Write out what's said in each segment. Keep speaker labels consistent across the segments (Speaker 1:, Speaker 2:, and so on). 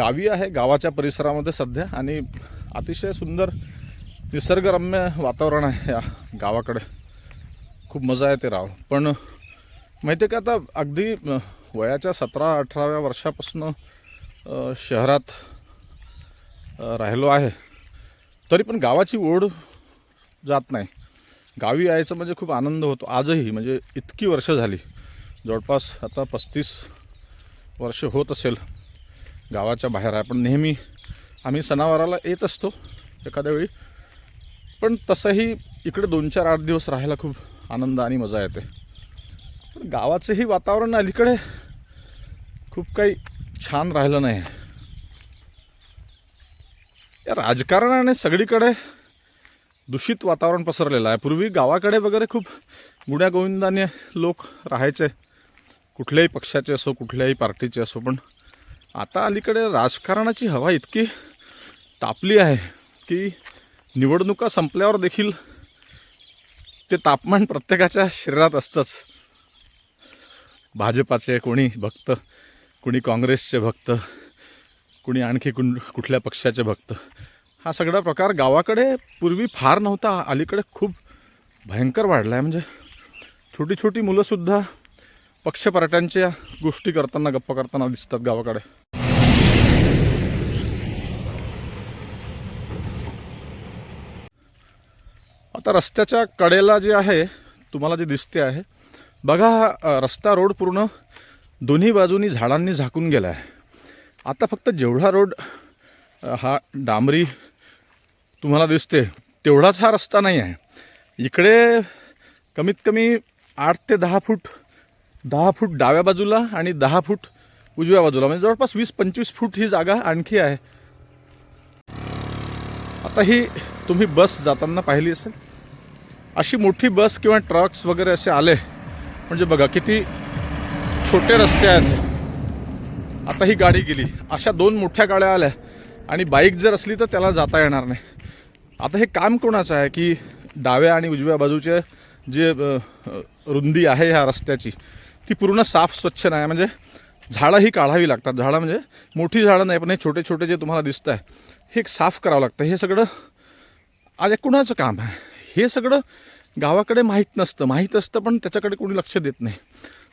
Speaker 1: गावी आहे गावाच्या परिसरामध्ये सध्या आणि अतिशय सुंदर निसर्गरम्य वातावरण आहे या गावाकडे. खूप मजा येते राव. पण माहिती आहे का आता अगदी वयाच्या सतरा अठराव्या वर्षापासून शहरात राहिलो आहे. तरी पण गावाची ओढ जात नाही. गावी यायचं म्हणजे खूप आनंद होतो. आजही म्हणजे इतकी वर्ष झाली. जवळपास आता पस्तीस वर्ष होत असेल. गावाच्या बाहेर आहे. पण नेहमी आम्ही सणावाराला येत असतो एखाद्या वेळी. पण तसंही इकडे दोन चार आठ दिवस राहायला खूप आनंद आणि मजा येते. पण गावाचंही वातावरण अलीकडे खूप काही छान राहिलं नाही. या राजकारणाने सगळीकडे दूषित वातावरण पसरलेलं आहे. पूर्वी गावाकडे वगैरे खूप गुण्यागोविंदाने लोक राहायचे. कुठल्याही पक्षाचे असो कुठल्याही पार्टीचे असो पण आता अलीकडे राजकारणाची हवा इतकी तापली आहे की निवडणुका संपल्यावर देखील ते तापमान प्रत्येकाच्या शरीरात असतंच. भाजपाचे कोणी भक्त कोणी काँग्रेसचे भक्त कोणी आणखी कुण कुठल्या पक्षाचे भक्त. हा सगळा प्रकार गावाकडे पूर्वी फार नव्हता अलीकडे खूप भयंकर वाढला आहे म्हणजे छोटी छोटी मुलंसुद्धा पक्षपार्ट्यांच्या गोष्टी करताना गप्पा करताना दिसतात गावाकडे. आता रस्त्याच्या कडेला जे आहे तुम्हाला जे दिसते आहे बघा हा रस्ता रोड पूर्ण दोन्ही बाजूनी झाडांनी झाकून गेला आहे आता फक्त जेवढा रोड हा डांबरी तुम्हाला दिसते तेवढाच हा रस्ता नाही आहे. इकडे कमीत कमी आठ ते दहा फूट दहा फूट डाव्या बाजूला आणि दहा फूट उजव्या बाजूला. म्हणजे जवळपास वीस पंचवीस फूट ही जागा आणखी आहे. आता ही तुम्ही बस जाताना पाहिली असेल. अशी मोठी बस किंवा ट्रक्स वगैरे असे आले. म्हणजे बघा किती छोटे रस्ते आहेत. आता ही गाडी गेली. अशा दोन मोठ्या गाड्या आल्या. आणि बाईक जर असली तर त्याला जाता येणार नाही. आता हे काम कोणाचं आहे? की डाव्या आणि उजव्या बाजूचे जे रुंदी आहे ह्या रस्त्याची. ती पूर्ण साफ स्वच्छ नाही. म्हणजे झाडं ही काढावी लागतात. झाडं म्हणजे मोठी झाडं नाही पण हे छोटे छोटे जे तुम्हाला दिसत आहे हे साफ करावं लागतं. हे सगळं आज कुणाचं काम आहे? हे सगळं गावाकडे माहीत नसतं. माहीत असतं पण त्याच्याकडे कोणी लक्ष देत नाही.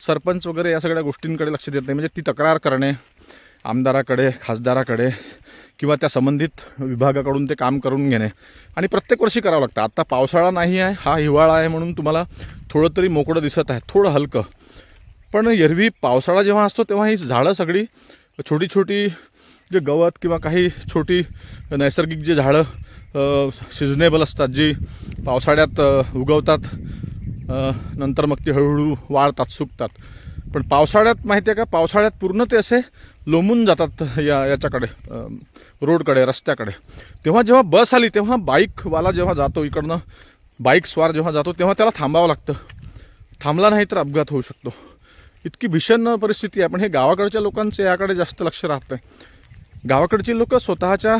Speaker 1: सरपंच वगैरे या सगळ्या गोष्टींकडे लक्ष देत नाही. म्हणजे ती तक्रार करणे आमदाराकडे खासदाराकडे किंवा त्या संबंधित विभागाकडून ते काम करून घेणे. आणि प्रत्येक वर्षी करावं लागतं. आत्ता पावसाळा नाही आहे हा हिवाळा आहे म्हणून तुम्हाला थोडं तरी मोकळं दिसत आहे. थोडं हलकं. पण एरवी पावसाळा जेव्हा असतो तेव्हा ही झाडं सगळी छोटी छोटी जे गवत किंवा काही छोटी नैसर्गिक जे झाडं सिजनेबल असतात जी पावसाळ्यात उगवतात नंतर मग ती हळूहळू वाळतात सुकतात. पण पावसाळ्यात माहिती आहे का पावसाळ्यात पूर्ण ते असे लोंबून जातात या याच्याकडे रोडकडे रस्त्याकडे. तेव्हा जेव्हा बस आली तेव्हा बाईकवाला जेव्हा जातो इकडनं बाईक स्वार जेव्हा जातो तेव्हा त्याला थांबावं लागतं. थांबला नाही तर अपघात होऊ शकतो. इतकी भीषण परिस्थिती आहे. पण हे गावाकडच्या लोकांचं याकडे जास्त लक्ष राहत नाही. गावाकडची लोक स्वतःच्या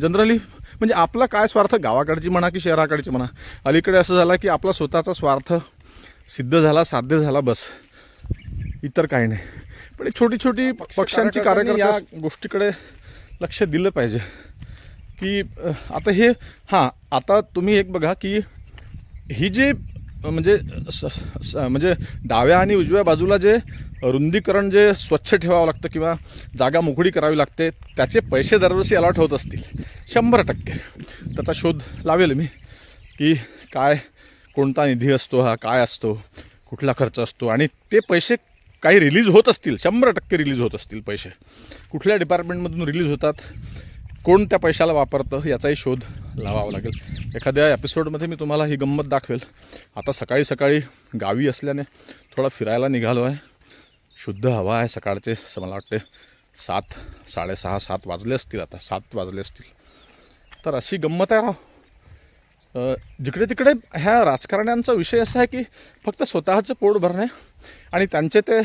Speaker 1: जनरली म्हणजे आपला काय स्वार्थ? गावाकडची म्हणा की शहराकडची म्हणा. अलीकडे असं झालं की आपला स्वतःचा स्वार्थ सिद्ध झाला साध्य झाला बस. इतर काही नाही. पण एक छोटी छोटी पक्षांची कार्यकर्ते या गोष्टीकडे लक्ष दिलं पाहिजे. की आता हे हां आता तुम्ही एक बघा की ही जी म्हणजे स- स- म्हणजे डाव्या आणि उजव्या बाजूला जे रुंदीकरण जे स्वच्छ ठेवावं लागतं किंवा जागा मोकळी करावी लागते त्याचे पैसे दरवर्षी अलॉट होत असतील. शंभर टक्के. त्याचा शोध लावेल मी की काय कोणता निधी असतो हा काय असतो कुठला खर्च असतो आणि ते पैसे काही रिलीज होत असतील शंभर टक्के रिलीज होत असतील पैसे. कुठल्या डिपार्टमेंटमधून रिलीज होतात कोण त्या पैशाला वापरतं याचाही शोध लावावा लागेल. एखाद्या एपिसोडमध्ये मी तुम्हाला ही गंमत दाखवेल. आता सकाळी सकाळी गावी असल्याने थोडा फिरायला निघालो आहे. शुद्ध हवा आहे सकाळचे मला वाटते सात साडेसहा सात वाजले असतील आता. सात वाजले असतील. तर अशी गंमत आहे राव. जिकडे तिकडे ह्या राजकारण्यांचा विषय असा आहे की फक्त स्वतःचं पोट भरणे आणि त्यांचे ते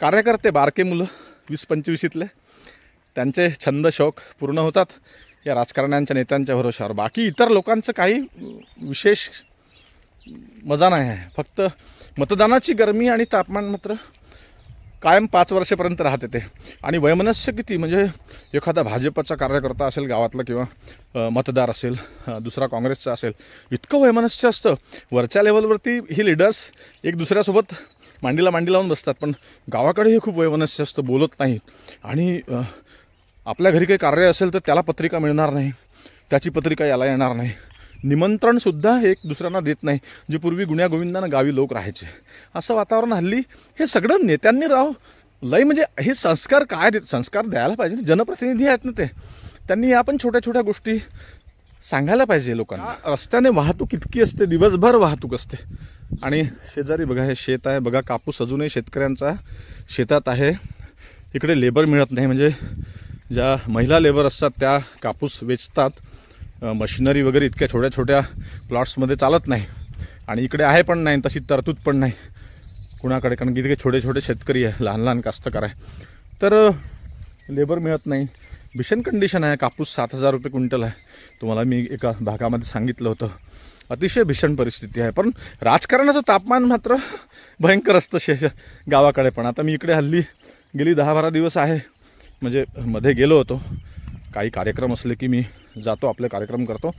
Speaker 1: कार्यकर्ते बारके मुलं वीस पंचवीसीतले त्यांचे छंद शौक पूर्ण होतात. या राजकारण्यांच्या नेत्यांच्या भरोशावर बाकी इतर लोकांचं काही विशेष मजा नाही आहे. फक्त मतदानाची गरमी आणि तापमान मात्र कायम पाच वर्षापर्यंत राहते ते. आणि वयमनस्य किती? म्हणजे एखादा भाजपचा कार्यकर्ता असेल गावातला किंवा मतदार असेल दुसरा काँग्रेसचा असेल इतकं वयमनस्य असतं. वरच्या लेवलवरती ही लिडर्स एक दुसऱ्यासोबत मांडीला मांडी लावून बसतात. पण गावाकडे हे खूप वयमनस्य असतं बोलत नाही आणि आपल्या घरी काही कार्य असेल तर त्याला पत्रिका मिळणार नाही. त्याची पत्रिका याला येणार नाही. निमंत्रणसुद्धा एक दुसऱ्यांना देत नाही जे पूर्वी गुण्यागोविंदानं गावी लोक राहायचे. असं वातावरण हल्ली हे सगळं नेत्यांनी राव लय म्हणजे हे संस्कार काय देत संस्कार द्यायला पाहिजे. जनप्रतिनिधी आहेत ना ते. त्यांनी या पण छोट्या छोट्या गोष्टी सांगायला पाहिजे लोकांना. रस्त्याने वाहतूक इतकी असते दिवसभर वाहतूक असते. आणि शेजारी बघा हे शेत आहे. बघा कापूस अजूनही शेतकऱ्यांचा शेतात आहे. इकडे लेबर मिळत नाही. म्हणजे ज्या महिला लेबर असतात त्या कापूस वेचतात. मशिनरी वगैरे इतक्या छोट्या छोट्या प्लॉट्समध्ये चालत नाही. आणि इकडे आहे पण नाही तशी तरतूद पण नाही. कुणाकडे? कारण की इतके छोटे छोटे शेतकरी आहे लहान लहान कास्तकार आहे. तर लेबर मिळत नाही. भीषण कंडिशन आहे कापूस सात हजार रुपये क्विंटल आहे. तुम्हाला मी एका भागामध्ये सांगितलं होतं. अतिशय भीषण परिस्थिती आहे. पण राजकारणाचं तापमान मात्र भयंकर असतं शे गावाकडे पण. आता मी इकडे हल्ली गेली दहा बारा दिवस आहे. म्हणजे मध्ये गेलो होतो. काही कार्यक्रम असले की मी जातो आपले कार्यक्रम करतो.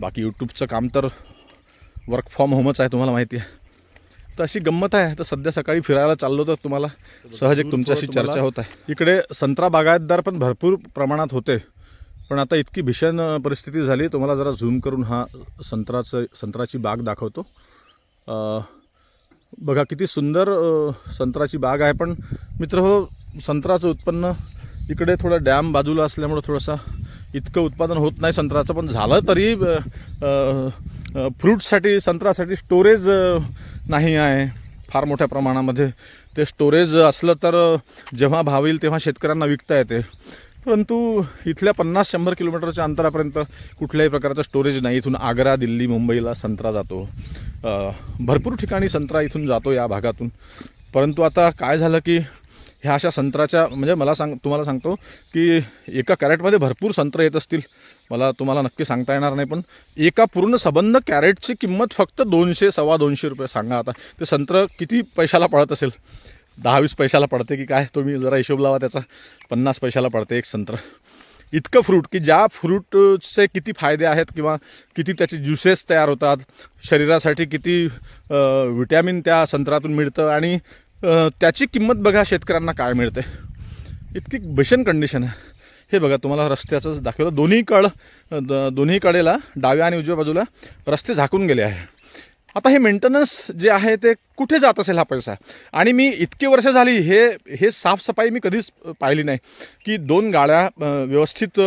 Speaker 1: बाकी यूट्यूबचं काम तर वर्क फ्रॉम होमच आहे तुम्हाला माहिती आहे. तर अशी गंमत आहे. तर सध्या सकाळी फिरायला चाललो तर तुम्हाला सहज एक तुमच्याशी चर्चा होत आहे. इकडे संत्रा बागायतदार पण भरपूर प्रमाणात होते. पण आता इतकी भीषण परिस्थिती झाली. तुम्हाला जरा झूम करून हा संत्राचं संत्राची बाग दाखवतो. बघा किती सुंदर संत्राची बाग आहे. पण मित्र हो संत्राचं उत्पन्न इकडे थोडं डॅम बाजूला असल्यामुळं थोडंसं इतकं उत्पादन होत नाही संत्राचं पण झालं तरी फ्रूटसाठी संत्रासाठी स्टोरेज नाही आहे. फार मोठ्या प्रमाणामध्ये ते स्टोरेज असलं तर जेव्हा भाव येईल तेव्हा शेतकऱ्यांना विकता येते. परंतु इथल्या पन्नास शंभर किलोमीटरच्या अंतरापर्यंत कुठल्याही प्रकारचं स्टोरेज नाही. इथून आग्रा दिल्ली मुंबईला संत्रा जातो. भरपूर ठिकाणी संत्रा इथून जातो या भागातून. परंतु आता काय झालं की ह्या अशा संत्र्याच्या म्हणजे मला सांग तुम्हाला सांगतो की एका कॅरेटमध्ये भरपूर संत्र येत असतील. मला तुम्हाला नक्की सांगता येणार नाही पण एका पूर्ण सबंध कॅरेटची किंमत फक्त दोनशे सव्वा दोनशे रुपये. सांगा आता ते संत्र किती पैशाला पडत असेल? दहा वीस पैशाला पडते की काय? तुम्ही जरा हिशोब लावा त्याचा. पन्नास पैशाला पडते एक संत्र. इतकं फ्रूट की ज्या फ्रूटचे किती फायदे आहेत किंवा किती त्याचे ज्युसेस तयार होतात शरीरासाठी किती विटॅमिन त्या संत्रातून मिळतं आणि त्याची किंमत बघा शेतकऱ्यांना काय मिळते. इतकी भीषण कंडिशन आहे. हे बघा तुम्हाला रस्त्याचं दाखवलं दोन्ही कळ द- दोन्ही कडेला डाव्या आणि उजव्या बाजूला रस्ते झाकून गेले आहे. आता हे मेंटेनन्स जे आहे ते कुठे जात असेल हा पैसा? आणि मी इतकी वर्ष झाली हे हे साफसफाई मी कधीच पाहिली नाही. की दोन गाड्या व्यवस्थित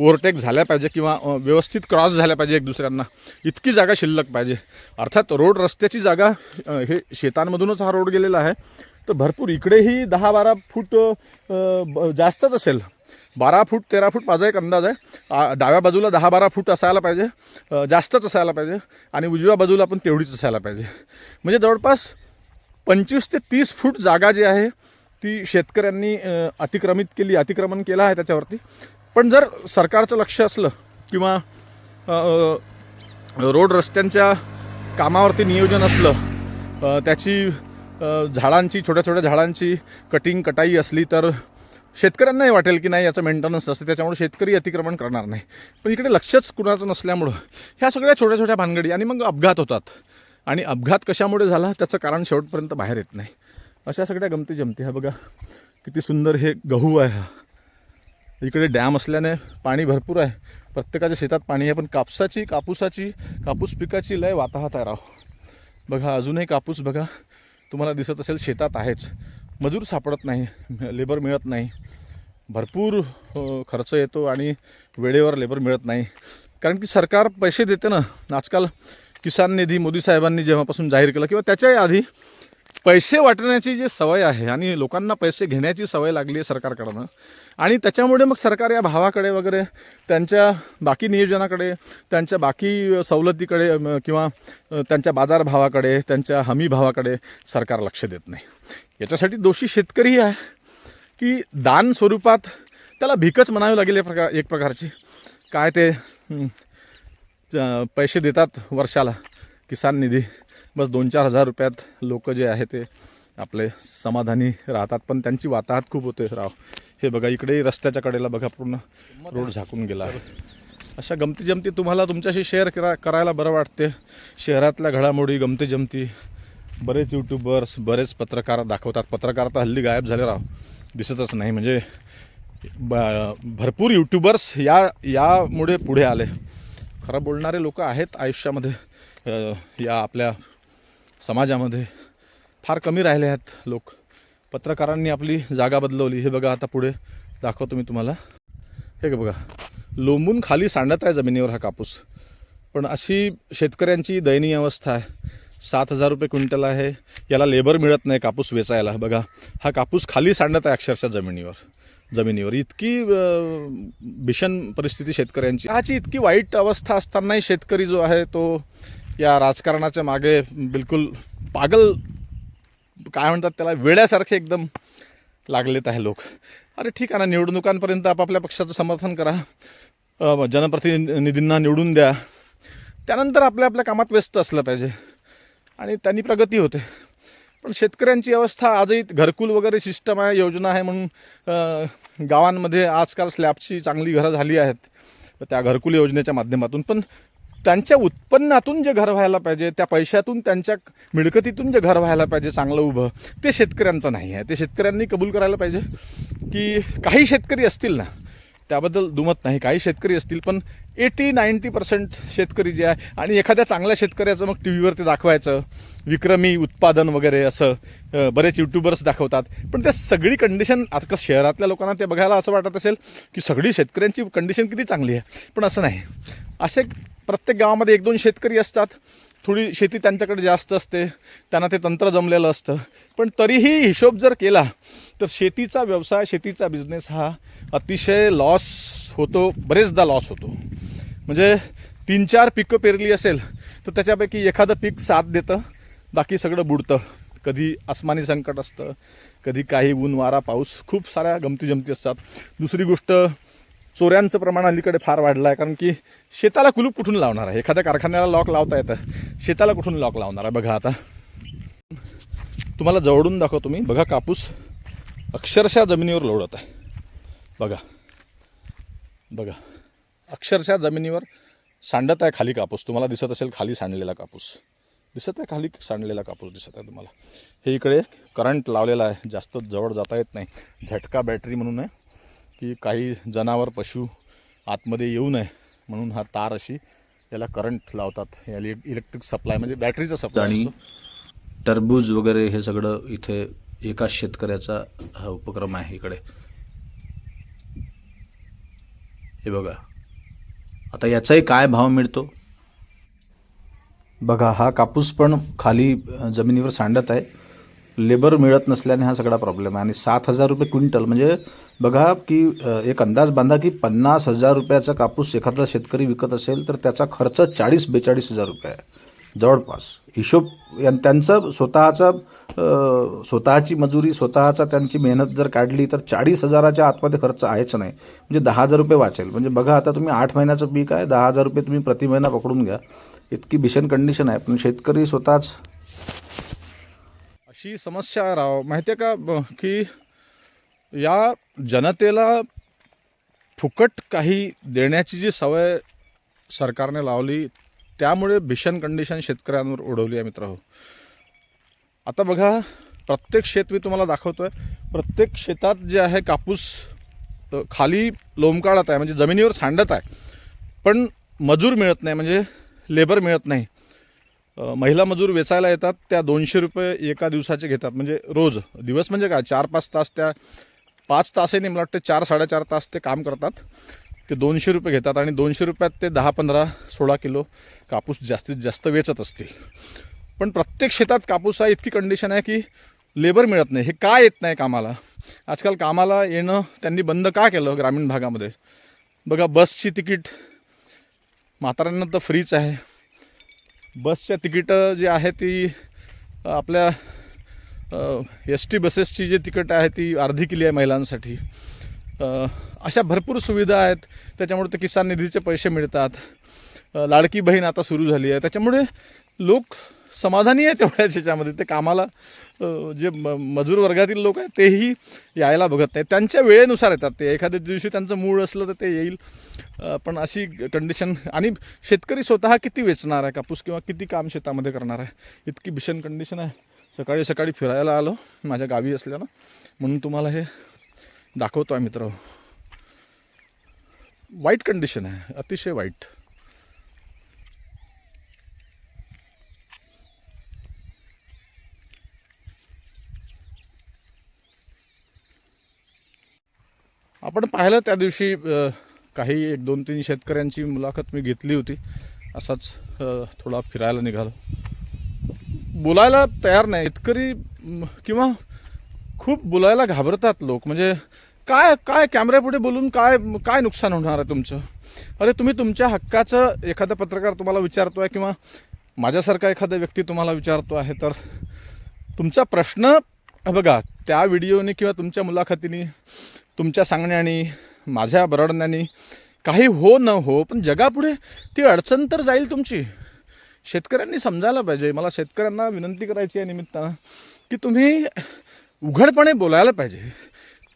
Speaker 1: ओव्हरटेक झाल्या पाहिजे किंवा व्यवस्थित क्रॉस झाल्या पाहिजे एक दुसऱ्यांना इतकी जागा शिल्लक पाहिजे. अर्थात रोड रस्त्याची जागा हे शेतांमधूनच हा रोड गेलेला आहे. तर भरपूर इकडेही दहा बारा फूट ब- जास्तच असेल. बारा फूट तेरा फूट माझा एक अंदाज आहे. डाव्या बाजूला दहा बारा फूट असायला पाहिजे. जास्तच असायला पाहिजे. आणि उजव्या बाजूला पण तेवढीच असायला पाहिजे. म्हणजे जवळपास पंचवीस ते तीस फूट जागा जी आहे ती शेतकऱ्यांनी अतिक्रमित केली अतिक्रमण केलं आहे त्याच्यावरती. पण जर सरकारचं लक्ष असलं किंवा रोड रस्त्यांच्या कामावरती नियोजन असलं त्याची झाडांची छोट्या छोट्या झाडांची कटिंग कटाई असली तर शेतकऱ्यांनाही वाटेल की नाही याचं मेंटेनन्स असते. त्याच्यामुळे शेतकरी अतिक्रमण करणार नाही. पण इकडे लक्षच कुणाचं नसल्यामुळं ह्या सगळ्या छोट्या छोट्या भानगडी आणि मग अपघात होतात. आणि अपघात कशामुळे झाला? त्याचं कारण शेवटपर्यंत बाहेर येत नाही. अशा सगळ्या गमती जमती. हा बघा किती सुंदर हे गहू आहे हा. इकडे डॅम असल्याने पाणी भरपूर आहे. प्रत्येकाच्या शेतात पाणी आहे पण कापसाची कापूसाची कापूस पिकाची लय वाताहत आहे राव. बघा अजूनही कापूस बघा तुम्हाला दिसत असेल शेतात आहेच. मजूर सापडत नाही लेबर मिळत नाही. भरपूर हो, खर्च येतो आणि वेळेवर लेबर मिळत नाही. कारण की सरकार पैसे देते ना. आजकाल किसान निधी मोदी साहेबांनी जेव्हापासून जाहीर केलं किंवा त्याच्याही आधी पैसे वाटण्याची जी सवय आहे आणि लोकांना पैसे घेण्याची सवय लागली आहे सरकारकडनं आणि त्याच्यामुळे मग सरकार या भावाकडे वगैरे त्यांच्या बाकी नियोजनाकडे त्यांच्या बाकी सवलतीकडे किंवा त्यांच्या बाजारभावाकडे त्यांच्या हमी भावाकडे सरकार लक्ष देत नाही. याच्यासाठी दोषी शेतकरीही आहे की दान स्वरूपात त्याला भीकच म्हणावी लागेल एक प्रकार एक प्रकारची. काय ते च- पैसे देतात वर्षाला किसान निधी. बस दोन चार हजार रुपयात लोक जे आहे ते आपले समाधानी राहतात. पण त्यांची वाताहत खूप होते राव. हे बघा इकडे रस्त्याच्या कडेला बघा पूर्ण रोड झाकून गेला. अशा गमती जमती तुम्हाला तुमच्याशी शेअर करा करायला बरं वाटते. शहरातल्या घडामोडी गमती जमती बरेच यूट्यूबर्स बरेच पत्रकार दाखवतात. पत्रकार तर हल्ली गायब झाले राव. दिसतच नाही. म्हणजे ब भरपूर यूट्यूबर्स या यामुळे पुढे आले. खरं बोलणारे लोक आहेत आयुष्यामध्ये. या आपल्या समाजामध्ये फार कमी राहिले आहेत लोक. पत्रकारांनी आपली जागा बदलवली. हे बघा आता पुढे दाखवतो मी तुम्हाला. हे का बघा लोंबून खाली सांडत आहे जमिनीवर हा कापूस. पण अशी शेतकऱ्यांची दयनीय अवस्था आहे. सात हजार रुपये क्विंटल आहे. याला लेबर मिळत नाही कापूस वेचायला. बघा हा कापूस खाली सांडत आहे अक्षरशः जमिनीवर. जमिनीवर. इतकी भीषण परिस्थिती शेतकऱ्यांची. ह्याची इतकी वाईट अवस्था असतानाही शेतकरी जो आहे तो या राजकारणाच्या मागे बिलकुल पागल काय म्हणतात त्याला वेड्यासारखे एकदम लागलेत आहे लोक. अरे ठीक आहे ना निवडणुकांपर्यंत आपापल्या पक्षाचं समर्थन करा. जनप्रतिनिधींना निवडून द्या. त्यानंतर आपल्या आपल्या कामात व्यस्त असलं पाहिजे. आणि त्यांनी प्रगती होते. पण शेतकऱ्यांची अवस्था आजही घरकुल वगैरे सिस्टम आहे योजना आहे म्हणून गावांमध्ये आजकाल स्लॅबची चांगली घरं झाली आहेत. त्या घरकुल योजनेच्या माध्यमातून. पण त्यांच्या उत्पन्नातून जे घर व्हायला पाहिजे त्या पैशातून त्यांच्या मिळकतीतून जे घर व्हायला पाहिजे चांगलं उभं ते शेतकऱ्यांचं नाही आहे. ते शेतकऱ्यांनी कबूल करायला पाहिजे की काही शेतकरी असतील ना त्याबद्दल दुमत नाही. काही शेतकरी असतील पण एटी नाईंटी पर्सेंट शेतकरी जे आहे आणि एखाद्या चांगल्या शेतकऱ्याचं मग टी व्हीवरती दाखवायचं विक्रमी उत्पादन वगैरे असं बरेच यूट्यूबर्स दाखवतात. पण त्या सगळी कंडिशन आता शहरातल्या लोकांना ते बघायला असं वाटत असेल की सगळी शेतकऱ्यांची कंडिशन किती चांगली आहे पण असं नाही. असे प्रत्येक गावामध्ये एक दोन शेतकरी असतात. थोडी शेती त्यांच्याकडे जास्त असते. त्यांना ते तंत्र जमलेलं असतं. पण तरीही हिशोब जर केला तर शेतीचा व्यवसाय शेतीचा बिझनेस हा अतिशय लॉस होतो बरेचदा लॉस होतो. म्हणजे तीन चार पिकं पेरली असेल तर त्याच्यापैकी एखादं पीक साथ देतं बाकी सगळं बुडतं. कधी आसमानी संकट असतं कधी काही ऊन वारा पाऊस खूप साऱ्या गमती जमती असतात. दुसरी गोष्ट चोऱ्यांचं प्रमाण अलीकडे फार वाढलं आहे कारण की शेताला कुलूप कुठून लावणार आहे? एखाद्या कारखान्याला लॉक लावता येतं. शेताला कुठून लॉक लावणार आहे? बघा आता. तुम्हाला जवळून दाखवतो मी. बघा कापूस अक्षरशः जमिनीवर लोळत आहे. बघा. बघा. अक्षरशः जमिनीवर सांडत आहे खाली कापूस. तुम्हाला दिसत असेल खाली सांडलेला कापूस. दिसत आहे खाली सांडलेला कापूस दिसत आहे तुम्हाला. हे इकडे करंट लावलेला आहे. जास्त जवळ जाता येत नाही. झटका बॅटरी म्हणून आहे की काही जनावर पशु आतमध्ये येऊ नये. म्हणून हा तार अशी याला करंट लावतात. याला इलेक्ट्रिक सप्लाय म्हणजे बॅटरीचा सप्लाय
Speaker 2: आणि टरबूज वगैरे हे सगळं इथे एकाच शेतकऱ्याचा हा उपक्रम आहे इकडे. हे बघा. आता याचाही काय भाव मिळतो? बघा हा कापूस पण खाली जमिनीवर सांडत आहे. लेबर मिळत नसल्याने हा सगळा प्रॉब्लेम आहे. आणि सात हजार रुपये क्विंटल म्हणजे बघा की एक अंदाज बांधा की पन्नास हजार रुपयाचा कापूस एखादा शेतकरी विकत असेल तर त्याचा खर्च चाळीस बेचाळीस हजार रुपये आहे. जवळपास. हिशोब या- त्यांचं स्वतःचा स्वतःची मजुरी स्वतःचा त्यांची मेहनत जर काढली तर चाळीस हजाराच्या आतमध्ये खर्च आहेच नाही. म्हणजे दहा हजार रुपये वाचेल. म्हणजे बघा आता तुम्ही आठ महिन्याचं पीक आहे दहा हजार रुपये तुम्ही प्रति महिना पकडून घ्या. इतकी भीषण कंडिशन आहे. पण शेतकरी स्वतःच
Speaker 1: अशी समस्या राव माहिती आहे का? ब- की या जनतेला फुकट काही देण्याची जी सवय सरकारने लावली त्यामुळे भीषण कंडिशन शेतकऱ्यांवर ओढवली आहे मित्र आता बघा प्रत्येक शेत मी तुम्हाला दाखवतो आहे प्रत्येक शेतात जे आहे कापूस खाली लोंबकाळत आहे म्हणजे जमिनीवर सांडत आहे. पण मजूर मिळत नाही म्हणजे लेबर मिळत नाही. महिला मजूर वेचायला येतात त्या दोनशे रुपये एका दिवसाचे घेतात. म्हणजे रोज दिवस म्हणजे काय? चार पाच तास त्या पाच तासही नाही मला वाटतं चार साडेचार तास ते काम करतात. ते दोनशे रुपये घेतात आणि दोनशे रुपयात ते दहा पंधरा सोळा किलो कापूस जास्तीत जास्त वेचत असतील. पण प्रत्येक शेतात कापूस आहे इतकी कंडिशन आहे की लेबर मिळत नाही. हे का येत नाही कामाला? आजकाल कामाला येणं त्यांनी बंद का केलं ग्रामीण भागामध्ये? बघा बसची तिकीट म्हाताऱ्यांना तर फ्रीच आहे. बसच्या तिकीटं जी आहे ती आपल्या एस टी बसेसची जी तिकीट आहे ती अर्धी केली आहे महिलांसाठी. अशा भरपूर सुविधा आहेत. त्याच्यामुळे ते किसान निधीचे पैसे मिळतात. लाडकी बहीण आता सुरू झाली आहे. त्याच्यामुळे लोक समाधानी आहे तेवढ्याच याच्यामध्ये ते कामाला जे म मजूर वर्गातील लोक आहेत तेही यायला बघत नाही त्यांच्या वेळेनुसार येतात ते. एखाद्या दिवशी त्यांचं मूळ असलं तर ते येईल. पण अशी कंडिशन आणि शेतकरी स्वतः किती वेचणार आहे कापूस किंवा किती काम शेतामध्ये करणार आहे? इतकी भीषण कंडिशन आहे. सकाळी सकाळी फिरायला आलो माझ्या गावी असल्यानं. म्हणून तुम्हाला हे दाखवतो आहे मित्र. वाईट कंडिशन आहे. अतिशय वाईट. आपण पाहिलं त्या दिवशी काही एक दोन तीन शेतकऱ्यांची मुलाखत मी घेतली होती. असाच थोडा फिरायला निघालो. बोलायला तयार नाही. शेतकरी किंवा खूप बोलायला घाबरतात लोक. म्हणजे काय काय कॅमेऱ्यापुढे बोलून काय काय नुकसान होणार आहे तुमचं? अरे तुम्ही तुमच्या हक्काचं एखादा पत्रकार तुम्हाला विचारतो आहे किंवा माझ्यासारखा एखादा व्यक्ती तुम्हाला विचारतो आहे तर तुमचा प्रश्न बघा त्या व्हिडिओने किंवा तुमच्या मुलाखतीने तुमच्या सांगण्याने माझ्या बरडण्याने काही हो न हो पण जगापुढे ती अडचण तर जाईल तुमची. शेतकऱ्यांनी समजायला पाहिजे. मला शेतकऱ्यांना विनंती करायची आहे निमित्तानं की तुम्ही उघडपणे बोलायला पाहिजे.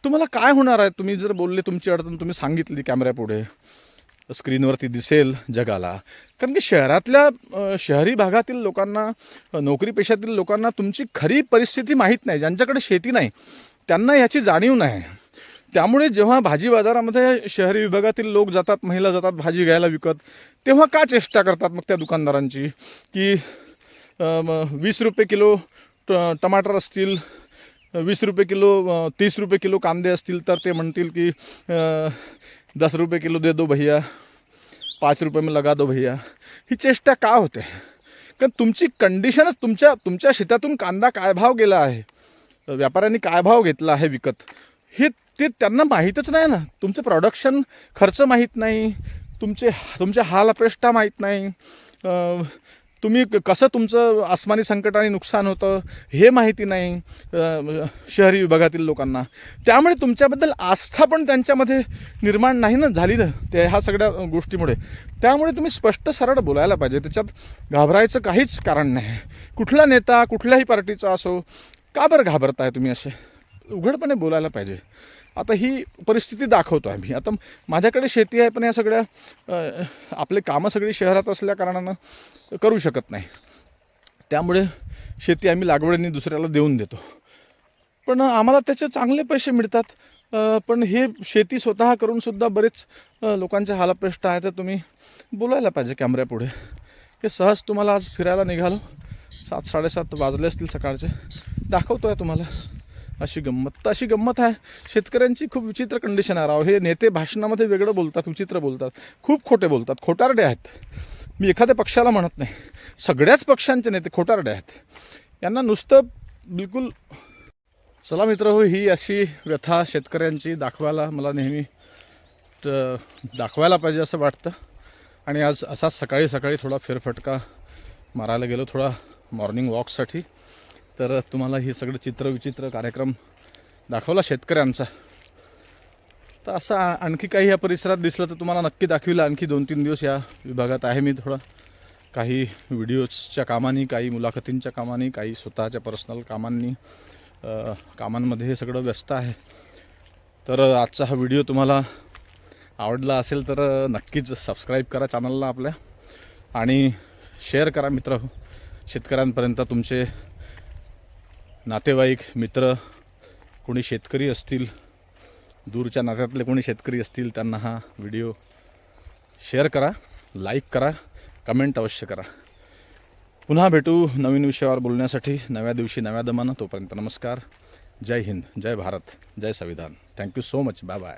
Speaker 1: तुम्हाला काय होणार आहे? तुम्ही जर बोलले तुमची अडचण तुम्ही सांगितली कॅमेऱ्यापुढे स्क्रीनवरती दिसेल जगाला. कारण की शहरातल्या शहरी भागातील लोकांना नोकरी पेशातील लोकांना तुमची खरी परिस्थिती माहीत नाही. ज्यांच्याकडे शेती नाही त्यांना याची जाणीव नाही. त्यामुळे जेव्हा भाजी बाजारामध्ये शहरी विभागातील लोक जातात महिला जातात भाजी घ्यायला विकत तेव्हा का चेष्टा करतात मग त्या दुकानदारांची? की वीस रुपये किलो ट टमाटर असतील वीस रुपये किलो तीस रुपये किलो कांदे असतील तर ते म्हणतील की दस रुपये किलो दे दो भैया पाच रुपये में लगा दो भैया. ही चेष्टा का होते? कारण तुमची कंडिशनच तुमच्या तुमच्या शेतातून कांदा काय भाव गेला आहे? व्यापाऱ्यांनी काय भाव घेतला आहे विकत? हे ते त्यांना माहीतच नाही ना. तुमचं प्रोडक्शन खर्च माहीत नाही. तुमचे तुमच्या हाल अपेष्टा माहीत नाही. तुम्ही क- कसं तुमचं आसमानी संकटाने नुकसान होतं हे माहिती नाही शहरी विभागातील लोकांना. त्यामुळे तुमच्याबद्दल आस्था पण त्यांच्यामध्ये निर्माण नाही ना झाली ना त्या ह्या सगळ्या गोष्टीमुळे. त्यामुळे तुम्ही स्पष्ट सरळ बोलायला पाहिजे. त्याच्यात घाबरायचं काहीच कारण नाही. कुठला नेता कुठल्याही पार्टीचा असो का बरं घाबरताय तुम्ही असे? उघडपणे बोलायला पाहिजे. आता ही परिस्थिती दाखवतो आहे मी आता माझ्याकडे शेती आहे पण या सगळ्या आपले कामं सगळी शहरात असल्या कारणानं करू शकत नाही. त्यामुळे शेती आम्ही लागवडीने दुसऱ्याला देऊन देतो. पण आम्हाला त्याचे चांगले पैसे मिळतात. पण हे शेती स्वतः करूनसुद्धा बरेच लोकांचे हालापेष्ट आहे तर तुम्ही बोलायला पाहिजे कॅमेऱ्यापुढे हे सहज तुम्हाला आज फिरायला निघालो. सात साडेसात वाजले असतील सकाळचे. दाखवतो आहे तुम्हाला. अशी गंमत. तर अशी गंमत आहे शेतकऱ्यांची खूप विचित्र कंडिशन आहे राव. हे नेते भाषणामध्ये वेगळं बोलतात विचित्र बोलतात खूप खोटे बोलतात खोटारडे आहेत. मी एखाद्या पक्षाला म्हणत नाही सगळ्याच पक्षांचे नेते खोटारडे आहेत. यांना नुसतं बिलकुल चला मित्र हो ही अशी व्यथा शेतकऱ्यांची दाखवायला मला नेहमी दाखवायला पाहिजे असं वाटतं. आणि आज असाच सकाळी सकाळी थोडा फेरफटका मारायला गेलो थोडा मॉर्निंग वॉकसाठी तर तुम्हाला हे सगळं चित्र विचित्र कार्यक्रम दाखवला शेतकऱ्यांचा. तर असं आणखी काही या परिसरात दिसलं तर तुम्हाला नक्की दाखविलं. आणखी दोन तीन दिवस या विभागात आहे मी थोडा. काही व्हिडिओजच्या कामाने काही मुलाखतींच्या कामाने काही स्वतःच्या पर्सनल कामांनी कामांमध्ये हे सगळं व्यस्त आहे. तर आजचा हा व्हिडिओ तुम्हाला आवडला असेल तर नक्कीच सबस्क्राईब करा चॅनलला आपल्या. आणि शेअर करा मित्र शेतकऱ्यांपर्यंत तुमचे नातेवाईक मित्र कोणी शेतकरी असतील दूरच्या नात्यातले कोणी शेतकरी असतील त्यांना हा व्हिडिओ शेअर करा लाईक करा कमेंट अवश्य करा. पुन्हा भेटू नवीन विषयावर बोलण्यासाठी नव्या दिवशी नव्या दमानं. तोपर्यंत नमस्कार. जय हिंद जय भारत जय संविधान. Thank you so much bye bye